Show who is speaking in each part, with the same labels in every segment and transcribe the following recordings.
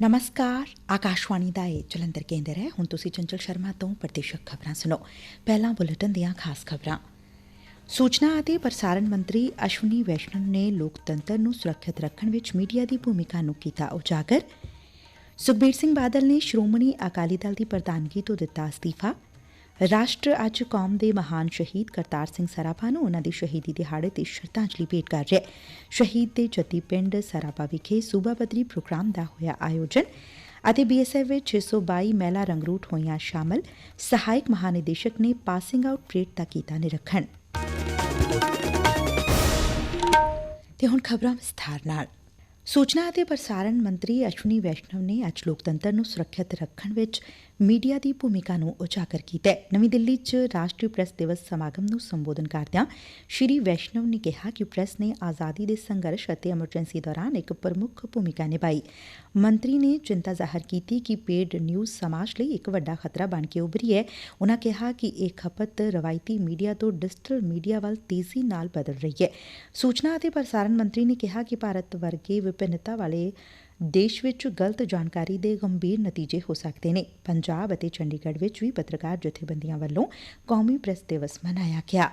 Speaker 1: ਨਮਸਕਾਰ ਆਕਾਸ਼ਵਾਣੀ ਦਾ ਇਹ ਜਲੰਧਰ ਕੇਂਦਰ ਹੈ ਹੁਣ ਤੁਸੀਂ ਚੰਚਲ ਸ਼ਰਮਾ ਤੋਂ ਪ੍ਰਤੀਸ਼ਕ ਖਬਰਾਂ ਸੁਣੋ ਪਹਿਲਾਂ ਬੁਲੇਟਿਨ ਦੀਆਂ ਖਾਸ ਖਬਰਾਂ ਸੂਚਨਾ ਅਤੇ ਪ੍ਰਸਾਰਣ ਮੰਤਰੀ ਅਸ਼ਵਨੀ ਵੈਸ਼ਨਵ ਨੇ ਲੋਕਤੰਤਰ ਨੂੰ ਸੁਰੱਖਿਅਤ ਰੱਖਣ ਵਿੱਚ ਮੀਡੀਆ ਦੀ ਭੂਮਿਕਾ ਨੂੰ ਕੀਤਾ ਉਜਾਗਰ ਸੁਖਬੀਰ ਸਿੰਘ ਬਾਦਲ ਨੇ ਸ਼੍ਰੋਮਣੀ ਅਕਾਲੀ ਦਲ ਦੀ ਪ੍ਰਧਾਨਗੀ ਤੋਂ ਦਿੱਤਾ ਅਸਤੀਫਾ ਰਾਸ਼ਟਰ ਅੱਜ ਕੌਮ ਦੇ ਮਹਾਨ ਸ਼ਹੀਦ ਕਰਤਾਰ ਸਿੰਘ ਸਰਾਭਾ ਨੂੰ ਉਹਨਾਂ ਦੀ ਸ਼ਹੀਦੀ ਦਿਹਾੜੇ ਤੇ ਸ਼ਰਧਾਂਜਲੀ ਭੇਟ ਕਰ ਰਿਹਾ ਹੈ। ਸ਼ਹੀਦ ਦੇ ਜੱਦੀ ਪਿੰਡ ਸਰਾਭਾ ਵਿਖੇ ਸੂਬਾ ਪੱਧਰੀ ਪ੍ਰੋਗਰਾਮ ਦਾ ਹੋਇਆ ਆਯੋਜਨ ਅਤੇ ਬੀਐਸਐਫ ਵਿੱਚ 622 ਮਹਿਲਾ ਰੰਗਰੂਟ ਹੋਈਆਂ ਸ਼ਾਮਲ। ਸਹਾਇਕ ਮਹਾਨਿਦੇਸ਼ਕ ਨੇ ਪਾਸਿੰਗ ਆਊਟ ਪਰੇਡ ਦਾ ਕੀਤਾ ਨਿਰੀਖਣ। ਤੇ ਹੁਣ ਖਬਰਾਂ ਵਿਸਥਾਰ ਨਾਲ। ਸੂਚਨਾ ਅਤੇ ਪ੍ਰਸਾਰਣ ਮੰਤਰੀ ਅਸ਼ਵਨੀ ਵੈਸ਼ਨਵ ਨੇ ਅੱਜ ਲੋਕਤੰਤਰ ਨੂੰ ਸੁਰੱਖਿਅਤ ਰੱਖਣ ਵਿੱਚ ਮੀਡੀਆ ਦੀ ਭੂਮਿਕਾ ਨੂੰ ਉਜਾਗਰ ਕੀਤਾ। ਹੈ ਨਵੀਂ ਦਿੱਲੀ 'ਚ ਰਾਸ਼ਟਰੀ ਪ੍ਰੈਸ ਦਿਵਸ ਸਮਾਗਮ ਨੂੰ ਸੰਬੋਧਨ ਕਰਦਿਆਂ ਸ਼੍ਰੀ ਵੈਸ਼ਨਵ ਨੇ ਕਿਹਾ ਕਿ ਪ੍ਰੈਸ ਨੇ ਆਜ਼ਾਦੀ ਦੇ ਸੰਘਰਸ਼ ਅਤੇ ਐਮਰਜੈਂਸੀ ਦੌਰਾਨ ਇੱਕ ਪ੍ਰਮੁੱਖ ਭੂਮਿਕਾ ਨਿਭਾਈ। ਮੰਤਰੀ ਨੇ ਚਿੰਤਾ ਜ਼ਾਹਰ ਕੀਤੀ ਕਿ ਪੇਡ ਨਿਊਜ਼ ਸਮਾਜ ਲਈ ਇੱਕ ਵੱਡਾ ਖਤਰਾ ਬਣ ਕੇ ਉਭਰੀ ਹੈ। ਉਨਾਂ ਕਿਹਾ ਕਿ ਇਹ ਖਪਤ ਰਵਾਇਤੀ ਮੀਡੀਆ ਤੋਂ ਡਿਜੀਟਲ ਮੀਡੀਆ ਵੱਲ ਤੇਜ਼ੀ ਨਾਲ ਬਦਲ ਰਹੀ ਹੈ। ਸੂਚਨਾ ਅਤੇ ਪ੍ਰਸਾਰਣ ਮੰਤਰੀ ਨੇ ਕਿਹਾ ਕਿ ਭਾਰਤ ਵਰਗੇ ਵਿਭਿੰਨਤਾ ਵਾਲੇ ਦੇਸ਼ ਵਿੱਚ ਗਲਤ ਜਾਣਕਾਰੀ ਦੇ ਗੰਭੀਰ ਨਤੀਜੇ ਹੋ ਸਕਦੇ ਨੇ। ਪੰਜਾਬ ਅਤੇ ਚੰਡੀਗੜ੍ਹ ਵਿੱਚ ਵੀ ਪੱਤਰਕਾਰ ਜਥੇਬੰਦੀਆਂ ਵੱਲੋਂ ਕੌਮੀ ਪ੍ਰੈਸ ਦਿਵਸ ਮਨਾਇਆ ਗਿਆ।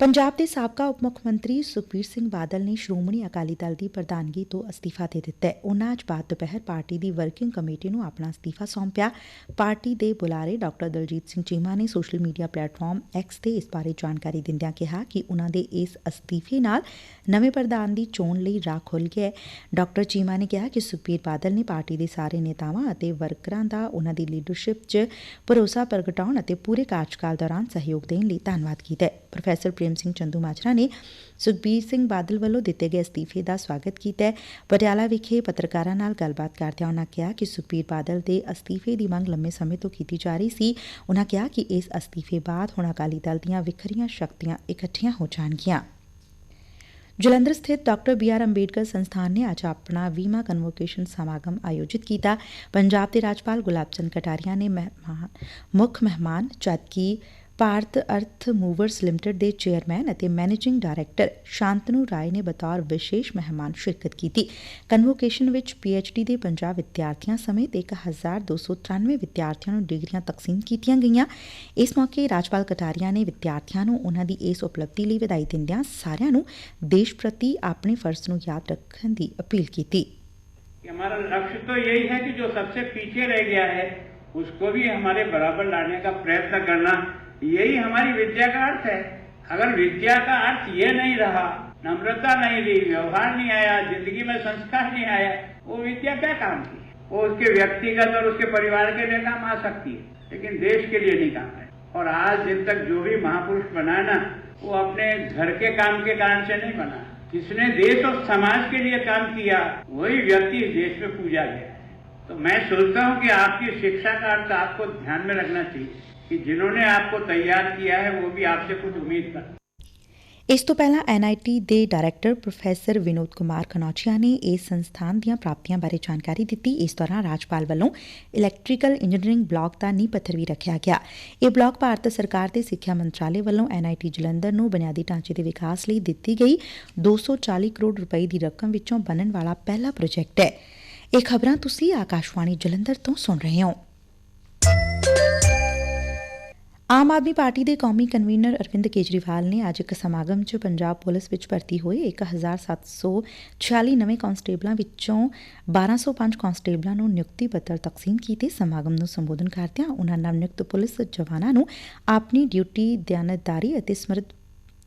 Speaker 1: ਪੰਜਾਬ ਦੇ ਸਾਬਕਾ ਉਪ ਮੁੱਖ ਮੰਤਰੀ ਸੁਖਬੀਰ ਸਿੰਘ ਬਾਦਲ ਨੇ ਸ਼੍ਰੋਮਣੀ ਅਕਾਲੀ ਦਲ ਦੀ ਪ੍ਰਧਾਨਗੀ ਤੋਂ ਅਸਤੀਫਾ ਦੇ ਦਿੱਤੈ ਹੈ। ਅੱਜ ਬਾਅਦ ਦੁਪਹਿਰ ਪਾਰਟੀ ਦੀ ਵਰਕਿੰਗ ਕਮੇਟੀ ਨੂੰ ਆਪਣਾ ਅਸਤੀਫਾ ਸੌਂਪਿਆ। ਪਾਰਟੀ ਦੇ ਬੁਲਾਰੇ ਡਾ ਦਲਜੀਤ ਸਿੰਘ ਚੀਮਾ ਨੇ ਸੋਸ਼ਲ ਮੀਡੀਆ ਪਲੇਟਫਾਰਮ ਐਕਸ ਤੇ ਇਸ ਬਾਰੇ ਜਾਣਕਾਰੀ ਦਿੰਦਿਆਂ ਕਿਹਾ ਕਿ ਉਨਾਂ ਦੇ ਇਸ ਅਸਤੀਫੇ ਨਾਲ ਨਵੇਂ ਪ੍ਰਧਾਨ ਦੀ ਚੋਣ ਲਈ ਰਾਹ ਖੁੱਲ ਗਿਆ ਹੈ। ਡਾ ਚੀਮਾ ਨੇ ਕਿਹਾ ਕਿ ਸੁਖਬੀਰ ਬਾਦਲ ਨੇ ਪਾਰਟੀ ਦੇ ਸਾਰੇ ਨੇਤਾਵਾਂ ਅਤੇ ਵਰਕਰਾਂ ਦਾ ਉਨਾਂ ਦੀ ਲੀਡਰਸ਼ਿਪ 'ਚ ਭਰੋਸਾ ਪ੍ਰਗਟਾਉਣ ਅਤੇ ਪੂਰੇ ਕਾਰਜਕਾਲ ਦੌਰਾਨ ਸਹਿਯੋਗ ਦੇਣ ਲਈ ਧੰਨਵਾਦ ਕੀਤਾ ਹੈ। ਪ੍ਰੋਫੈਸਰ ਪ੍ਰੇਮ ਸਿੰਘ ਚੰਦੂ ਮਾਜਰਾ ਨੇ ਸੁਖਬੀਰ ਸਿੰਘ ਬਾਦਲ ਵੱਲੋਂ ਦਿੱਤੇ ਗਏ ਅਸਤੀਫੇ ਦਾ ਸਵਾਗਤ ਕੀਤਾ ਪਟਿਆਲਾ ਵਿਖੇ ਪੱਤਰਕਾਰਾਂ ਨਾਲ ਗੱਲਬਾਤ ਕਰਦਿਆਂ ਉਨ੍ਹਾਂ ਕਿਹਾ ਕਿ ਸੁਖਬੀਰ ਬਾਦਲ ਦੇ ਅਸਤੀਫੇ ਦੀ ਮੰਗ ਲੰਮੇ ਸਮੇਂ ਤੋਂ ਕੀਤੀ ਜਾ ਰਹੀ ਸੀ। ਉਨ੍ਹਾਂ ਕਿਹਾ ਕਿ ਇਸ ਅਸਤੀਫੇ ਬਾਅਦ ਹੁਣ ਅਕਾਲੀ ਦਲ ਦੀਆਂ ਵਿਖਰੀਆਂ ਸ਼ਕਤੀਆਂ ਇਕੱਠੀਆਂ ਹੋ ਜਾਣਗੀਆਂ। ਜਲੰਧਰ ਸਥਿਤ ਡਾਕਟਰ ਬੀ ਆਰ ਅੰਬੇਡਕਰ ਸੰਸਥਾਨ ਨੇ ਅੱਜ ਆਪਣਾ 20ਵਾਂ ਕਨਵੋਕੇਸ਼ਨ ਸਮਾਗਮ ਆਯੋਜਿਤ ਕੀਤਾ। ਪੰਜਾਬ ਦੇ ਰਾਜਪਾਲ ਗੁਲਾਬ ਚੰਦ ਕਟਾਰੀਆ ਨੇ ਮੁੱਖ ਮਹਿਮਾਨ ਜਦਕਿ ਭਾਰਤ ਅਰਥ ਮੂਵਰਸ ਲਿਮਟਿਡ ਦੇ ਚੇਅਰਮੈਨ ਅਤੇ ਮੈਨੇਜਿੰਗ ਡਾਇਰੈਕਟਰ ਸ਼ਾਂਤਨੂ ਰਾਏ ਨੇ ਬਤੌਰ ਵਿਸ਼ੇਸ਼ ਮਹਿਮਾਨ ਸ਼ਿਰਕਤ ਕੀਤੀ ਕਨਵੋਕੇਸ਼ਨ ਵਿੱਚ ਪੀਐਚਡੀ ਦੇ ਪੰਜਾਬ ਵਿਦਿਆਰਥੀਆਂ ਸਮੇਤ 1293 ਵਿਦਿਆਰਥੀਆਂ ਨੂੰ ਡਿਗਰੀਆਂ ਤਕਸੀਮ ਕੀਤੀਆਂ ਗਈਆਂ ਇਸ ਮੌਕੇ ਰਾਜਪਾਲ ਕਟਾਰੀਆ ਨੇ ਵਿਦਿਆਰਥੀਆਂ ਨੂੰ ਉਹਨਾਂ ਦੀ ਇਸ ਉਪਲਬਧੀ ਲਈ ਵਧਾਈ ਦਿੰਦਿਆਂ ਸਾਰਿਆਂ ਨੂੰ ਦੇਸ਼ ਪ੍ਰਤੀ ਆਪਣੇ ਫਰਜ਼ ਨੂੰ ਯਾਦ ਰੱਖਣ ਦੀ ਅਪੀਲ ਕੀਤੀ
Speaker 2: हमारा लक्ष्य तो यही है कि जो सबसे पीछे रह गया है उसको भी हमारे बराबर लाने का प्रयत्न करना यही हमारी विद्या का अर्थ है। अगर विद्या का अर्थ ये नहीं रहा, नम्रता नहीं रही व्यवहार नहीं आया, ज़िंदगी में संस्कार नहीं आया, वो विद्या क्या काम की? वो उसके व्यक्तिगत और उसके परिवार के लिए काम आ सकती है, लेकिन देश के लिए नहीं काम है। और आज दिन तक जो भी महापुरुष बना ना वो अपने घर के काम के कारण से नहीं बना। जिसने देश और समाज के लिए काम किया, वही व्यक्ति इस देश में पूजा गया है। तो मैं सोचता हूँ कि आपकी शिक्षा का अर्थ आपको ध्यान में रखना चाहिए। कि जिन्होंने आपको तैयार किया है वो भी आपसे कुछ उम्मीद करते
Speaker 1: ਇਸ ਤੋਂ ਪਹਿਲਾਂ ਐਨਆਈਟੀ ਦੇ ਡਾਇਰੈਕਟਰ ਪ੍ਰੋਫੈਸਰ ਵਿਨੋਦ ਕੁਮਾਰ ਕਨੌਚੀਆ ਨੇ ਇਸ ਸੰਸਥਾਨ ਦੀਆਂ ਪ੍ਰਾਪਤੀਆਂ ਬਾਰੇ ਜਾਣਕਾਰੀ ਦਿੱਤੀ ਇਸ ਦੌਰਾਨ ਰਾਜਪਾਲ ਵੱਲੋਂ ਇਲੈਕਟ੍ਰੀਕਲ ਇੰਜੀਨੀਅਰਿੰਗ ਬਲਾਕ ਦਾ ਨੀਂਹ ਪੱਥਰ ਵੀ ਰੱਖਿਆ ਗਿਆ ਇਹ ਬਲਾਕ ਭਾਰਤ ਸਰਕਾਰ ਦੇ ਸਿੱਖਿਆ ਮੰਤਰਾਲੇ ਵੱਲੋਂ ਐਨਆਈਟੀ ਜਲੰਧਰ ਨੂੰ ਬੁਨਿਆਦੀ ਢਾਂਚੇ ਦੇ ਵਿਕਾਸ ਲਈ ਦਿੱਤੀ ਗਈ 240 ਕਰੋੜ ਰੁਪਏ ਦੀ ਰਕਮ ਵਿੱਚੋਂ ਬਣਨ ਵਾਲਾ ਪਹਿਲਾ ਪ੍ਰੋਜੈਕਟ ਹੈ ਇਹ ਖਬਰਾਂ ਤੁਸੀਂ ਆਕਾਸ਼ਵਾਣੀ ਜਲੰਧਰ ਤੋਂ ਸੁਣ ਰਹੇ ਹੋ ਆਮ ਆਦਮੀ ਪਾਰਟੀ ਦੇ ਕੌਮੀ ਕਨਵੀਨਰ ਅਰਵਿੰਦ ਕੇਜਰੀਵਾਲ ਨੇ ਅੱਜ ਇੱਕ ਸਮਾਗਮ 'ਚ ਪੰਜਾਬ ਪੁਲਿਸ ਵਿੱਚ ਭਰਤੀ ਹੋਏ 1746 ਨਵੇਂ ਕਾਂਸਟੇਬਲਾਂ ਵਿੱਚੋਂ 1205 ਕਾਂਸਟੇਬਲਾਂ ਨੂੰ ਨਿਯੁਕਤੀ ਪੱਤਰ ਤਕਸੀਮ ਕੀਤੇ ਸਮਾਗਮ ਨੂੰ ਸੰਬੋਧਨ ਕਰਦਿਆਂ ਉਨ੍ਹਾਂ ਨਵ ਨਿਯੁਕਤ ਪੁਲਿਸ ਜਵਾਨਾਂ ਨੂੰ ਆਪਣੀ ਡਿਊਟੀ, ਦਿਆਨਤਦਾਰੀ ਅਤੇ ਸਮਰਥ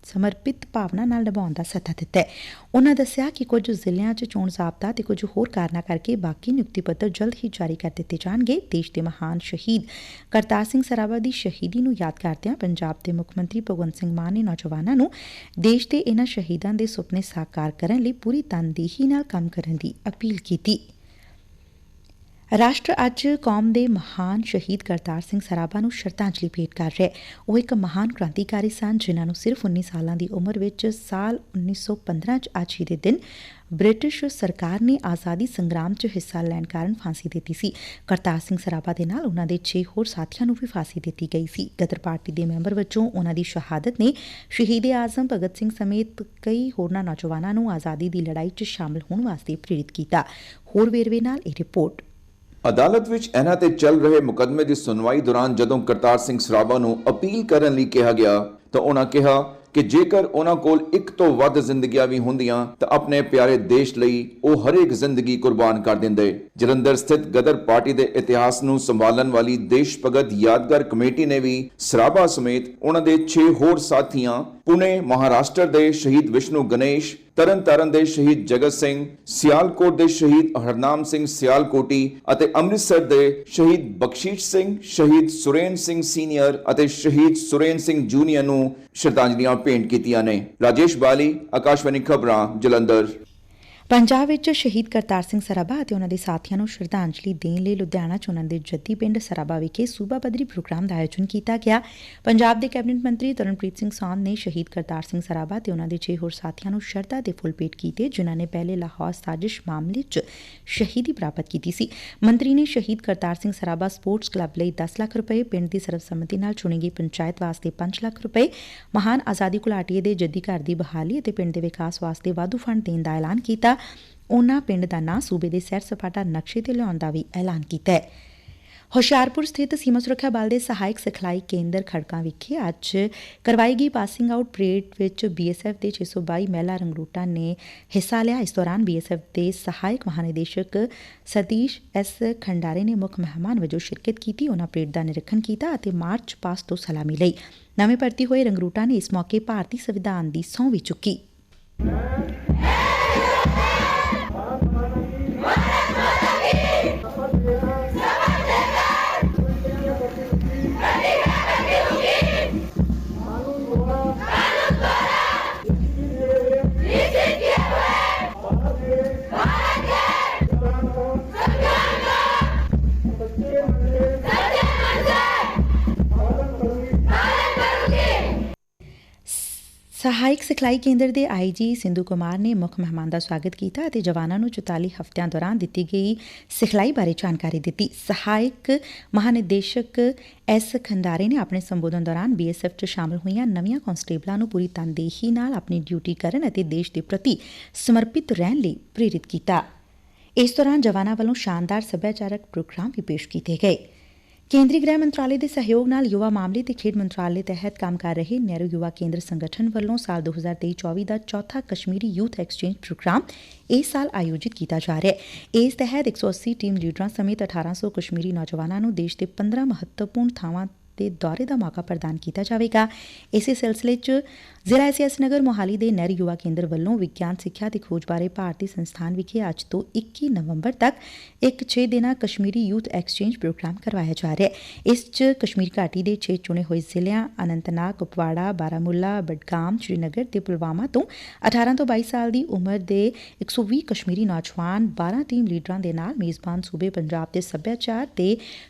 Speaker 1: ਸਮਰਪਿਤ ਭਾਵਨਾ ਨਾਲ ਨਿਭਾਉਣ ਦਾ ਸੱਦਾ ਦਿੱਤਾ ਹੈ। ਉਨ੍ਹਾਂ ਦੱਸਿਆ ਕਿ ਕੁਝ ਜ਼ਿਲ੍ਹਿਆਂ 'ਚ ਚੋਣ ਜ਼ਾਬਤਾ ਤੇ ਕੁਝ ਹੋਰ ਕਾਰਨਾਂ ਕਰਕੇ ਬਾਕੀ ਨਿਯੁਕਤੀ ਪੱਤਰ ਜਲਦ ਹੀ ਜਾਰੀ ਕਰ ਦਿੱਤੇ ਜਾਣਗੇ। ਦੇਸ਼ ਦੇ ਮਹਾਨ ਸ਼ਹੀਦ ਕਰਤਾਰ ਸਿੰਘ ਸਰਾਭਾ ਦੀ ਸ਼ਹੀਦੀ ਨੂੰ ਯਾਦ ਕਰਦਿਆਂ ਪੰਜਾਬ ਦੇ ਮੁੱਖ ਮੰਤਰੀ ਭਗਵੰਤ ਸਿੰਘ ਮਾਨ ਨੇ ਨੌਜਵਾਨਾਂ ਨੂੰ ਦੇਸ਼ ਦੇ ਇਨ੍ਹਾਂ ਸ਼ਹੀਦਾਂ ਦੇ ਸੁਪਨੇ ਸਾਕਾਰ ਕਰਨ ਲਈ ਪੂਰੀ ਤਨਦੇਹੀ ਨਾਲ ਕੰਮ ਕਰਨ ਦੀ ਅਪੀਲ ਕੀਤੀ। ਰਾਸ਼ਟਰ ਅੱਜ ਕੌਮ ਦੇ ਮਹਾਨ ਸ਼ਹੀਦ ਕਰਤਾਰ ਸਿੰਘ ਸਰਾਭਾ ਨੂੰ ਸ਼ਰਧਾਂਜਲੀ ਭੇਟ ਕਰ ਰਿਹਾ ਹੈ। ਉਹ ਇੱਕ ਮਹਾਨ ਕ੍ਰਾਂਤੀਕਾਰੀ ਸਨ, ਜਿਨ੍ਹਾਂ ਨੂੰ ਸਿਰਫ 19 ਸਾਲਾਂ ਦੀ ਉਮਰ ਵਿੱਚ ਸਾਲ 1915 ਚ ਅੱਜ ਹੀ ਦੇ ਦਿਨ ਬ੍ਰਿਟਿਸ਼ ਸਰਕਾਰ ਨੇ ਆਜ਼ਾਦੀ ਸੰਗਰਾਮ 'ਚ ਹਿੱਸਾ ਲੈਣ ਕਾਰਨ ਫਾਂਸੀ ਦਿੱਤੀ ਸੀ। ਕਰਤਾਰ ਸਿੰਘ ਸਰਾਭਾ ਦੇ ਨਾਲ ਉਹਨਾਂ ਦੇ 6 ਹੋਰ ਸਾਥੀਆਂ ਨੂੰ ਵੀ ਫਾਂਸੀ ਦਿੱਤੀ ਗਈ ਸੀ। ਗਦਰ ਪਾਰਟੀ ਦੇ ਮੈਂਬਰ ਵਜੋਂ ਉਹਨਾਂ ਦੀ ਸ਼ਹਾਦਤ ਨੇ ਸ਼ਹੀਦ ਆਜ਼ਮ ਭਗਤ ਸਿੰਘ ਸਮੇਤ ਕਈ ਹੋਰਨਾਂ ਨੌਜਵਾਨਾਂ ਨੂੰ ਆਜ਼ਾਦੀ ਦੀ ਲੜਾਈ 'ਚ ਸ਼ਾਮਲ ਹੋਣ ਵਾਸਤੇ ਪ੍ਰੇਰਿਤ ਕੀਤਾ। ਹੋਰ ਵੇਰਵੇ ਨਾਲ ਇਹ ਰਿਪੋਰਟ।
Speaker 3: ਅਦਾਲਤ ਵਿੱਚ ਇਹਨਾਂ ਤੇ ਚੱਲ ਰਹੇ ਮੁਕੱਦਮੇ ਦੀ ਸੁਣਵਾਈ ਦੌਰਾਨ ਜਦੋਂ ਕਰਤਾਰ ਸਿੰਘ ਸਰਾਭਾ ਨੂੰ ਅਪੀਲ ਕਰਨ ਲਈ ਕਿਹਾ ਗਿਆ, ਤਾਂ ਉਹਨਾਂ ਕਿਹਾ ਕਿ ਜੇਕਰ ਉਹਨਾਂ ਕੋਲ ਇੱਕ ਤੋਂ ਵੱਧ ਜ਼ਿੰਦਗੀਆਂ ਵੀ ਹੁੰਦੀਆਂ, ਤਾਂ ਆਪਣੇ ਪਿਆਰੇ ਦੇਸ਼ ਲਈ ਉਹ ਹਰੇਕ ਜ਼ਿੰਦਗੀ ਕੁਰਬਾਨ ਕਰ ਦਿੰਦੇ। ਜਲੰਧਰ ਸਥਿਤ ਗਦਰ ਪਾਰਟੀ ਦੇ ਇਤਿਹਾਸ ਨੂੰ ਸੰਭਾਲਣ ਵਾਲੀ ਦੇਸ਼ ਭਗਤ ਯਾਦਗਾਰ ਕਮੇਟੀ ਨੇ ਵੀ ਸਰਾਭਾ ਸਮੇਤ ਉਹਨਾਂ ਦੇ 6 ਹੋਰ ਸਾਥੀਆਂ ਪੁਣੇ, ਮਹਾਰਾਸ਼ਟਰ ਦੇ ਸ਼ਹੀਦ ਵਿਸ਼ਨੂੰ ਗਣੇਸ਼, ਤਰਨਤਾਰਨ ਦੇ ਸ਼ਹੀਦ ਜਗਤ ਸਿੰਘ, ਸਿਆਲਕੋਟ ਦੇ ਸ਼ਹੀਦ ਹਰਨਾਮ ਸਿੰਘ ਸਿਆਲਕੋਟੀ ਅਤੇ ਅੰਮ੍ਰਿਤਸਰ ਦੇ ਸ਼ਹੀਦ ਬਖਸ਼ੀਸ਼ ਸਿੰਘ, ਸ਼ਹੀਦ ਸੁਰੇਨ ਸਿੰਘ ਸੀਨੀਅਰ ਅਤੇ ਸ਼ਹੀਦ ਸੁਰੇਨ ਸਿੰਘ ਜੂਨੀਅਰ ਨੂੰ ਸ਼ਰਧਾਂਜਲੀਆਂ ਭੇਂਟ ਕੀਤੀਆਂ ਨੇ। ਰਾਜੇਸ਼ ਬਾਲੀ, ਆਕਾਸ਼ਵਾਣੀ ਖਬਰਾਂ, ਜਲੰਧਰ।
Speaker 1: ਪੰਜਾਬ ਵਿਚ ਸ਼ਹੀਦ ਕਰਤਾਰ ਸਿੰਘ ਸਰਾਭਾ ਅਤੇ ਉਹਨਾਂ ਦੇ ਸਾਥੀਆਂ ਨੂੰ ਸ਼ਰਧਾਂਜਲੀ ਦੇਣ ਲਈ ਲੁਧਿਆਣਾ ਚ ਉਹਨਾਂ ਦੇ ਜੱਦੀ ਪਿੰਡ ਸਰਾਭਾ ਵਿਖੇ ਸੂਬਾ ਪੱਧਰੀ ਪ੍ਰੋਗਰਾਮ ਦਾ ਆਯੋਜਨ ਕੀਤਾ ਗਿਆ। ਪੰਜਾਬ ਦੇ ਕੈਬਨਿਟ ਮੰਤਰੀ ਤਰਨਪ੍ਰੀਤ ਸਿੰਘ ਸਾਂਧ ਨੇ ਸ਼ਹੀਦ ਕਰਤਾਰ ਸਿੰਘ ਸਰਾਭਾ ਤੇ ਉਹਨਾਂ ਦੇ 6 ਹੋਰ ਸਾਥੀਆਂ ਨੂੰ ਸ਼ਰਧਾ ਦੇ ਫੁੱਲ ਭੇਟ ਕੀਤੇ, ਜਿਨ੍ਹਾਂ ਨੇ ਪਹਿਲੇ ਲਾਹੌਰ ਸਾਜ਼ਿਸ਼ ਮਾਮਲੇ 'ਚ ਸ਼ਹੀਦੀ ਪ੍ਰਾਪਤ ਕੀਤੀ ਸੀ। ਮੰਤਰੀ ਨੇ ਸ਼ਹੀਦ ਕਰਤਾਰ ਸਿੰਘ ਸਰਾਭਾ ਸਪੋਰਟਸ ਕਲੱਬ ਲਈ 10 ਲੱਖ ਰੁਪਏ, ਪਿੰਡ ਦੀ ਸਰਬਸੰਮਤੀ ਨਾਲ ਚੁਣੀ ਗਈ ਪੰਚਾਇਤ ਵਾਸਤੇ 5 ਲੱਖ ਰੁਪਏ, ਮਹਾਨ ਆਜ਼ਾਦੀ ਘੁਲਾਟੀਏ ਦੇ ਜੱਦੀ ਘਰ ਦੀ ਬਹਾਲੀ ਅਤੇ ਪਿੰਡ ਦੇ ਵਿਕਾਸ ਵਾਸਤੇ ਵਾਧੂ ਫੰਡ ਦੇਣ ਦਾ ਐਲਾਨ ਕੀਤਾ। ਉਨ੍ਹਾਂ ਪਿੰਡ ਦਾ ਨਾਂ ਸੂਬੇ ਦੇ ਸੈਰ ਸਪਾਟਾ ਨਕਸ਼ੇ ਤੇ ਲਿਆਉਣ ਦਾ ਵੀ ਐਲਾਨ ਕੀਤਾ ਹੈ। ਹੁਸ਼ਿਆਰਪੁਰ ਸਥਿਤ ਸੀਮਾ ਸੁਰੱਖਿਆ ਬਲ ਦੇ ਸਹਾਇਕ ਸਿਖਲਾਈ ਕੇਂਦਰ ਖੜਕਾਂ ਵਿਖੇ ਅੱਜ ਕਰਵਾਈ ਗਈ ਪਾਸਿੰਗ ਆਊਟ ਪਰੇਡ ਵਿੱਚ ਬੀਐਸਐਫ ਦੇ 622 ਮਹਿਲਾ ਰੰਗਰੂਟਾਂ ਨੇ ਹਿੱਸਾ ਲਿਆ। ਇਸ ਦੌਰਾਨ ਬੀਐਸਐਫ ਦੇ ਸਹਾਇਕ ਮਹਾਨਿਦੇਸ਼ਕ ਸਤੀਸ਼ ਐਸ ਖੰਡਾਰੇ ਨੇ ਮੁੱਖ ਮਹਿਮਾਨ ਵਜੋਂ ਸ਼ਿਰਕਤ ਕੀਤੀ ਉਹਨਾਂ ਪਰੇਡ ਦਾ ਨਿਰੀਖਣ ਕੀਤਾ ਅਤੇ ਮਾਰਚ ਪਾਸਟ ਤੋਂ ਸਲਾਮੀ ਲਈ। ਨਵੇਂ ਭਰਤੀ ਹੋਏ ਰੰਗਰੂਟਾਂ ਨੇ ਇਸ ਮੌਕੇ ਭਾਰਤੀ ਸੰਵਿਧਾਨ ਦੀ ਸਹੁੰ ਵੀ ਚੁੱਕੀ। ਸਹਾਇਕ ਸਿਖਲਾਈ ਕੇਂਦਰ ਦੇ ਆਈਜੀ ਸਿੰਧੂ ਕੁਮਾਰ ਨੇ ਮੁੱਖ ਮਹਿਮਾਨ ਦਾ ਸਵਾਗਤ ਕੀਤਾ ਅਤੇ ਜਵਾਨਾਂ ਨੂੰ 44 ਹਫ਼ਤਿਆਂ ਦੌਰਾਨ ਦਿੱਤੀ ਗਈ ਸਿਖਲਾਈ ਬਾਰੇ ਜਾਣਕਾਰੀ ਦਿੱਤੀ। ਸਹਾਇਕ ਮਹਾਨਿਦੇਸ਼ਕ ਐਸ ਖੰਡਾਰੇ ਨੇ ਆਪਣੇ ਸੰਬੋਧਨ ਦੌਰਾਨ ਬੀਐਸਐਫ 'ਚ ਸ਼ਾਮਲ ਹੋਈਆਂ ਨਵੀਆਂ ਕਾਂਸਟੇਬਲਾਂ ਨੂੰ ਪੂਰੀ ਤਨਦੇਹੀ ਨਾਲ ਆਪਣੀ ਡਿਊਟੀ ਕਰਨ ਅਤੇ ਦੇਸ਼ ਦੇ ਪ੍ਰਤੀ ਸਮਰਪਿਤ ਰਹਿਣ ਲਈ ਪ੍ਰੇਰਿਤ ਕੀਤਾ। ਇਸ ਦੌਰਾਨ ਜਵਾਨਾਂ ਵੱਲੋਂ ਸ਼ਾਨਦਾਰ ਸੱਭਿਆਚਾਰਕ ਪ੍ਰੋਗਰਾਮ ਵੀ ਪੇਸ਼ ਕੀਤੇ ਗਏ। ਕੇਂਦਰੀ ਗ੍ਰਹਿ ਮੰਤਰਾਲੇ ਦੇ ਸਹਿਯੋਗ ਨਾਲ ਯੁਵਾ ਮਾਮਲੇ ਤੇ ਖੇਡ ਮੰਤਰਾਲੇ ਤਹਿਤ ਕੰਮ ਕਰ ਰਹੇ ਨਹਿਰੂ ਯੁਵਾ ਕੇਂਦਰ ਸੰਗਠਨ ਵੱਲੋਂ ਸਾਲ 2023-24 ਦਾ ਚੌਥਾ ਕਸ਼ਮੀਰੀ ਯੂਥ ਐਕਸਚੇਂਜ ਪ੍ਰੋਗਰਾਮ ਇਸ ਸਾਲ ਆਯੋਜਿਤ ਕੀਤਾ ਜਾ ਰਿਹਾ ਹੈ। ਇਸ ਤਹਿਤ 180 ਟੀਮ ਲੀਡਰਾਂ ਸਮੇਤ 1800 ਕਸ਼ਮੀਰੀ ਨੌਜਵਾਨਾਂ ਨੂੰ ਦੇਸ਼ ਦੇ 15 ਮਹੱਤਵਪੂਰਨ ਥਾਵਾਂ ਦੇ ਦੌਰੇ ਦਾ ਮੌਕਾ ਪ੍ਰਦਾਨ ਕੀਤਾ ਜਾਵੇਗਾ। ਇਸੇ ਸਿਲਸਿਲੇ 'ਚ ਜ਼ਿਲ੍ਹਾ ਐਸਐਸ ਨਗਰ ਮੋਹਾਲੀ ਦੇ ਨਹਿਰੂ ਯੁਵਾ ਕੇਂਦਰ ਵੱਲੋਂ ਵਿਗਿਆਨ, ਸਿੱਖਿਆ ਤੇ ਖੋਜ ਬਾਰੇ ਭਾਰਤੀ ਸੰਸਥਾਨ ਵਿਖੇ ਅੱਜ ਤੋਂ 21 ਨਵੰਬਰ ਤੱਕ ਇੱਕ 6 ਦਿਨਾ ਕਸ਼ਮੀਰੀ ਯੂਥ ਐਕਸਚੇਂਜ ਪ੍ਰੋਗਰਾਮ ਕਰਵਾਇਆ ਜਾ ਰਿਹਾ ਹੈ। ਇਸ 'ਚ ਕਸ਼ਮੀਰ ਘਾਟੀ ਦੇ 6 ਚੁਣੇ ਹੋਏ ਜ਼ਿਲ੍ਹਿਆਂ ਅਨੰਤਨਾਗ, ਕੁਪਵਾੜਾ, ਬਾਰਾਮੁੱਲਾ, ਬਡਗਾਮ, ਸ਼੍ਰੀਨਗਰ ਤੇ ਪੁਲਵਾਮਾ ਤੋਂ 18 ਤੋਂ 22 ਸਾਲ ਦੀ ਉਮਰ ਦੇ 120 ਕਸ਼ਮੀਰੀ ਨੌਜਵਾਨ 12 ਟੀਮ ਲੀਡਰਾਂ ਦੇ ਨਾਲ ਮੇਜ਼ਬਾਨ ਸੂਬੇ ਪੰਜਾਬ ਦੇ ਸੱਭਿਆਚਾਰ ਤੇ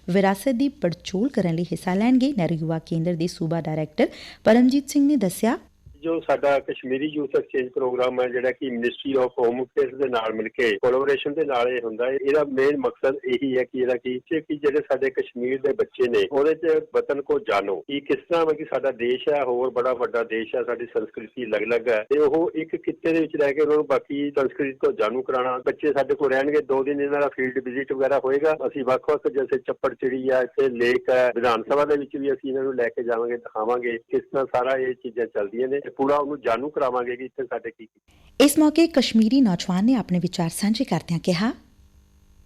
Speaker 1: ਵਿਰਾਸਤ ਦੀ ਪੜਚੋਲ ਕਰਨ ਲਈ ਹਿੱਸਾ ਲੈਣਗੇ। ਨਹਿਰੂ ਯੁਵਾ ਕੇਂਦਰ ਦੇ ਸੂਬਾ ਡਾਇਰੈਕਟਰ ਪਰਮਜੀਤ ਸਿੰਘ ਨੇ ਦੱਸਿਆ
Speaker 4: ਜੋ ਸਾਡਾ ਕਸ਼ਮੀਰੀ ਯੂਥ ਐਕਸਚੇਂਜ ਪ੍ਰੋਗਰਾਮ ਹੈ, ਜਿਹੜਾ ਕਿ ਮਿਨਿਸਟਰੀ ਆਫ ਹੋਮ ਅਫੇਅਰਸ ਦੇ ਨਾਲ ਮਿਲ ਕੇ ਕੋਲੈਬੋਰੇਸ਼ਨ ਦੇ ਨਾਲ ਇਹ ਹੁੰਦਾ ਹੈ। ਇਹਦਾ ਮੇਨ ਮਕਸਦ ਇਹੀ ਹੈ ਕਿ ਇਹਦਾ ਕੀ ਕਿ ਜਿਹੜੇ ਸਾਡੇ ਕਸ਼ਮੀਰ ਦੇ ਬੱਚੇ ਨੇ, ਉਹਦੇ 'ਚ ਵਤਨ ਕੋ ਜਾਣੋ। ਇਹ ਕਿਸ ਤਰ੍ਹਾਂ ਹੈ ਕਿ ਸਾਡਾ ਦੇਸ਼ ਹੈ, ਹੋਰ ਬੜਾ ਵੱਡਾ ਦੇਸ਼ ਹੈ, ਸਾਡੀ ਸੰਸਕ੍ਰਿਤੀ ਅਲੱਗ-ਅਲੱਗ ਹੈ। ਤੇ ਉਹ ਇੱਕ ਖਿੱਤੇ ਦੇ ਵਿੱਚ ਰਹਿ ਕੇ ਉਹਨਾਂ ਨੂੰ ਬਾਕੀ ਸੰਸਕ੍ਰਿਤੀ ਤੋਂ ਜਾਣੂ ਕਰਾਉਣਾ, ਬੱਚੇ ਸਾਡੇ ਕੋਲ ਰਹਿਣਗੇ, ਦੋ ਦਿਨ ਇਹਨਾਂ ਦਾ ਫੀਲਡ ਵਿਜ਼ਿਟ ਵਗੈਰਾ ਹੋਏਗਾ। ਅਸੀਂ ਵੱਖ-ਵੱਖ ਜਿਵੇਂ ਚੱਪੜ ਚਿੜੀ ਆ, ਇੱਥੇ ਲੇਕ ਹੈ, ਵਿਧਾਨ ਸਭਾ ਦੇ ਵਿੱਚ ਵੀ ਅਸੀਂ ਇਹਨਾਂ ਨੂੰ ਲੈ ਕੇ ਜਾਵਾਂਗੇ, ਦਿਖਾਵਾਂਗੇ ਕਿਸ ਤਰ੍ਹਾਂ ਸਾਰਾ ਇਹ ਚੀਜ਼ਾਂ ਚੱਲਦੀਆਂ ਨੇ। ਪੂਰਾ ਉਹਨੂੰ ਜਾਣੂ ਕਰਾਵਾਂਗੇ ਕਿ ਇੱਥੇ ਸਾਡੇ ਕੀ
Speaker 1: ਇਸ ਮੌਕੇ ਕਸ਼ਮੀਰੀ ਨੌਜਵਾਨ ਨੇ ਆਪਣੇ ਵਿਚਾਰ ਸਾਂਝੇ ਕਰਦਿਆਂ ਕਿਹਾ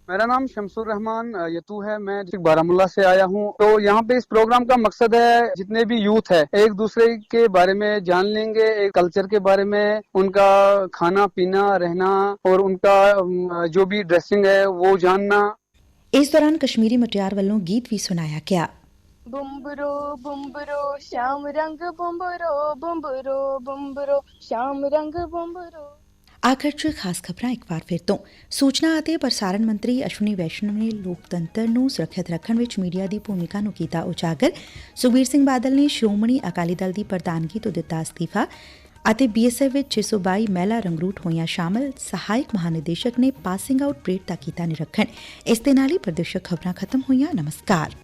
Speaker 5: मेरा नाम शमसुर रहमान अ, यतू है मैं डिस्ट्रिक्ट बारामूला से आया हूँ तो यहाँ पे इस प्रोग्राम का मकसद है जितने भी यूथ है एक दूसरे के बारे में जान लेंगे एक कल्चर के बारे में उनका खाना पीना रहना और उनका अम, जो भी ड्रेसिंग है वो जानना
Speaker 1: ਇਸ ਦੌਰਾਨ ਕਸ਼ਮੀਰੀ ਮੁਟਿਆਰ ਵੱਲੋਂ ਗੀਤ ਵੀ ਸੁਣਾਇਆ ਗਿਆ
Speaker 6: ਬੁੰਬਰੋ ਬੁੰਬਰੋ ਸ਼ਾਮ ਰੰਗ ਬੁੰਬਰੋ ਬੁੰਬਰੋ ਬੁੰਬਰੋ ਸ਼ਾਮ ਰੰਗ ਬੁੰਬਰੋ
Speaker 1: ਆਖਰ ਚ ਖਾਸ ਖਬਰਾਂ ਇੱਕ ਵਾਰ ਫਿਰ ਤੋਂ ਸੂਚਨਾ ਅਤੇ ਪ੍ਰਸਾਰਣ ਮੰਤਰੀ ਅਸ਼ਵਨੀ ਵੈਸ਼ਨਵ ਨੇ ਲੋਕਤੰਤਰ ਨੂੰ ਸੁਰੱਖਿਅਤ ਰੱਖਣ ਵਿੱਚ ਮੀਡੀਆ ਦੀ ਭੂਮਿਕਾ ਨੂੰ ਕੀਤਾ ਉਜਾਗਰ ਸੁਖਬੀਰ ਸਿੰਘ ਬਾਦਲ ਨੇ ਸ਼੍ਰੋਮਣੀ ਅਕਾਲੀ ਦਲ ਦੀ ਪ੍ਰਧਾਨਗੀ ਤੋਂ ਦਿੱਤਾ ਅਸਤੀਫਾ ਅਤੇ ਬੀਐਸਐਫ ਵਿੱਚ 622 ਮਹਿਲਾ ਰੰਗਰੂਟ ਹੋਈਆਂ ਸ਼ਾਮਲ ਸਹਾਇਕ ਮਹਾਨਿਦੇਸ਼ਕ ਨੇ ਪਾਸਿੰਗ ਆਊਟ ਪਰੇਡ ਦਾ ਕੀਤਾ ਨਿਰੀਖਣ ਇਸ ਦੇ ਨਾਲ ਹੀ ਪ੍ਰਦੇਸ਼ਕ ਖਬਰਾਂ ਖਤਮ ਹੋਈਆਂ ਨਮਸਕਾਰ